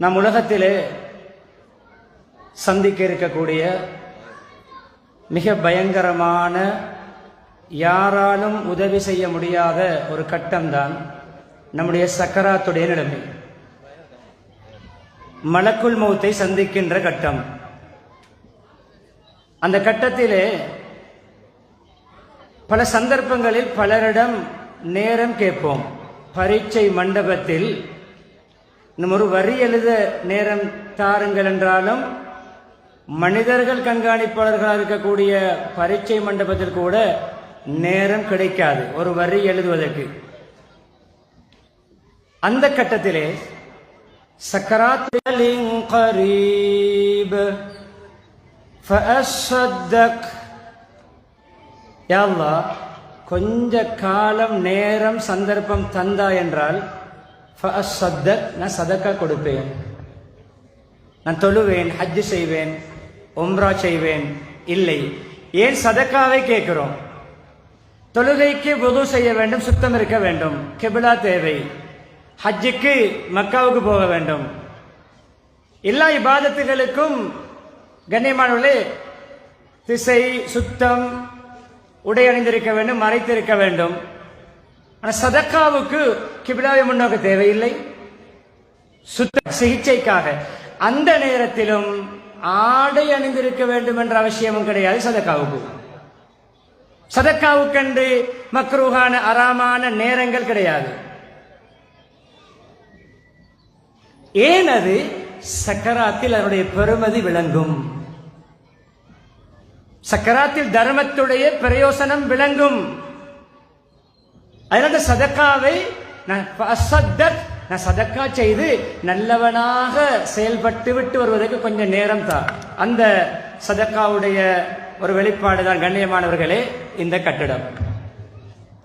நம் உலகத்திலே சந்திக்க இருக்கக்கூடிய மிக பயங்கரமான யாராலும் உதவி செய்ய முடியாத ஒரு கட்டம்தான் நம்முடைய சக்கராத்துடைய நிலைமை. மலக்குள் மௌத்தை சந்திக்கின்ற கட்டம். அந்த கட்டத்திலே பல சந்தர்ப்பங்களில் பலரிடம் நேரம் கேட்போம். பரீட்சை மண்டபத்தில் நம்ம ஒரு வரி எழுத நேரம் தாருங்கள் என்றாலும் மனிதர்கள் கண்காணிப்பாளர்களாக இருக்கக்கூடிய பரீட்சை மண்டபத்தில் கூட நேரம் கிடைக்காது. ஒரு வரி எழுதுவதற்கு. அந்த கட்டத்திலே சக்கராத்திலின் கரீப் ஃபஅஸ்ஸத்தக் யா அல்லாஹ் கொஞ்ச காலம் நேரம் சந்தர்ப்பம் தந்தா என்றால் நான் சதக்கா கொடுப்பேன். நான் தொழுவேன் ஹஜ் செய்வேன் உம்ரா செய்வேன். இல்லை. ஏன் சதக்காவை கேட்கிறோம்? தொழுகைக்கு உதவு செய்ய வேண்டும் சுத்தம் இருக்க வேண்டும். கெபிலா தேவை. ஹஜ்ஜுக்கு மக்காவுக்கு போக வேண்டும். எல்லா இபாதத்துகளுக்கும் கண்ணியமானவர்களே திசை சுத்தம் உடை அணிந்திருக்க வேண்டும் மறைத்திருக்க வேண்டும். ஆனால் சதக்காவுக்கு கிபிலாவை முன்னோக்க தேவையில்லை. சுத்த சிகிச்சைக்காக அந்த நேரத்திலும் ஆடை அணிந்திருக்க வேண்டும் என்ற அவசியமும் கிடையாது சதக்காவுக்கு. சதக்காவுக்கென்று மக்ரூகான அறாமான நேரங்கள் கிடையாது. ஏன் அது? சக்கராத்தில் அதனுடைய பெருமதி விளங்கும். சக்கராத்தில் தர்மத்துடைய பிரயோசனம் விளங்கும். அதனால சதக்காவை நான் நான் சதக்கா செய்து நல்லவனாக செயல்பட்டு விட்டு வருவதற்கு கொஞ்சம் நேரம் தான். அந்த சதக்காவுடைய ஒரு வெளிப்பாடு தான் கண்ணியமானவர்களே இந்த கட்டிடம்.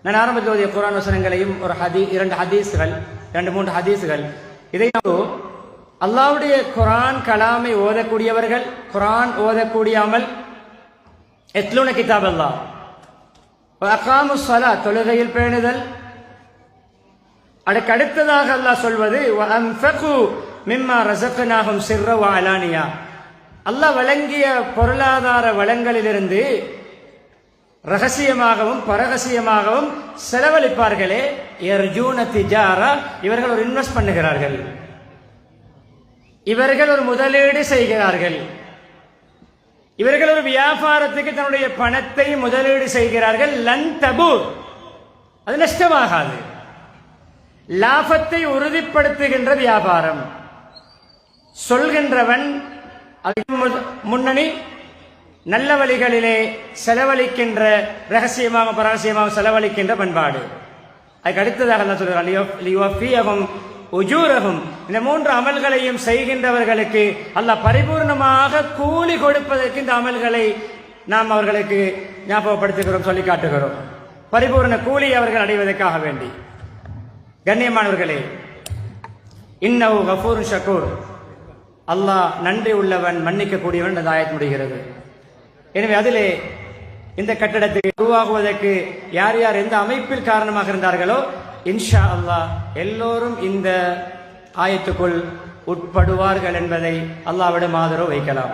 நான் ஆரம்பத்தில் ஓதிய குரான் வசனங்களையும் ஒரு ஹதி இரண்டு ஹதீஸ்கள் இரண்டு மூன்று ஹதீஸ்கள். இதை அல்லாவுடைய குரான் கலாமை ஓதக்கூடியவர்கள் குரான் ஓதக்கூடியாமல் எத்லூன கிதாப் அல்லா அகாமு சலா தொழுகையில் பேணுதல். அதுக்கு அடுத்ததாக அல்லாஹ் சொல்வது மிம்மா ரசக்கனாகும் சிர்ர அலானியா. அல்லாஹ் வழங்கிய பொருளாதார வளங்களிலிருந்து ரகசியமாகவும் பரகசியமாகவும் செலவழிப்பார்களே. எர்ஜூன திஜாரா இவர்கள் ஒரு இன்வெஸ்ட் பண்ணுகிறார்கள். இவர்கள் ஒரு முதலீடு செய்கிறார்கள். இவர்கள் ஒரு வியாபாரத்துக்கு தன்னுடைய பணத்தை முதலீடு செய்கிறார்கள். லன் தபு அது நஷ்டமாகாது. லாபத்தை உறுதிப்படுத்துகின்ற வியாபாரம். சொல்கின்றவன் முன்னணி நல்ல வழிகளிலே செலவழிக்கின்ற ரகசியமாக பரகசியமாக செலவழிக்கின்ற பண்பாடு. அதுக்கு அடுத்ததாக சொல்கிறான் உஜூரகும் இந்த மூன்று அமல்களையும் செய்கின்றவர்களுக்கு அல்லாஹ் பரிபூர்ணமாக கூலி கொடுப்பதற்கு இந்த அமல்களை நாம் அவர்களுக்கு ஞாபகப்படுத்துகிறோம் சொல்லி காட்டுகிறோம். பரிபூர்ண கூலி அவர்கள் அடைவதற்காக வேண்டி. கண்ணியமானவர்களே இன்னவு கபூர் ஷக்கூர் அல்லாஹ் நன்றி உள்ளவன் மன்னிக்கக்கூடியவன் அந்த ஆயத் முடிகிறது. எனவே அதிலே இந்த கட்டடத்தை உருவாகுவதற்கு யார் யார் எந்த அமைப்பில் காரணமாக இருந்தார்களோ இன்ஷா அல்லாஹ் எல்லோரும் இந்த ஆயத்துக்குள் உட்படுவார்கள் என்பதை அல்லாவிடம் ஆதரவு வைக்கலாம்.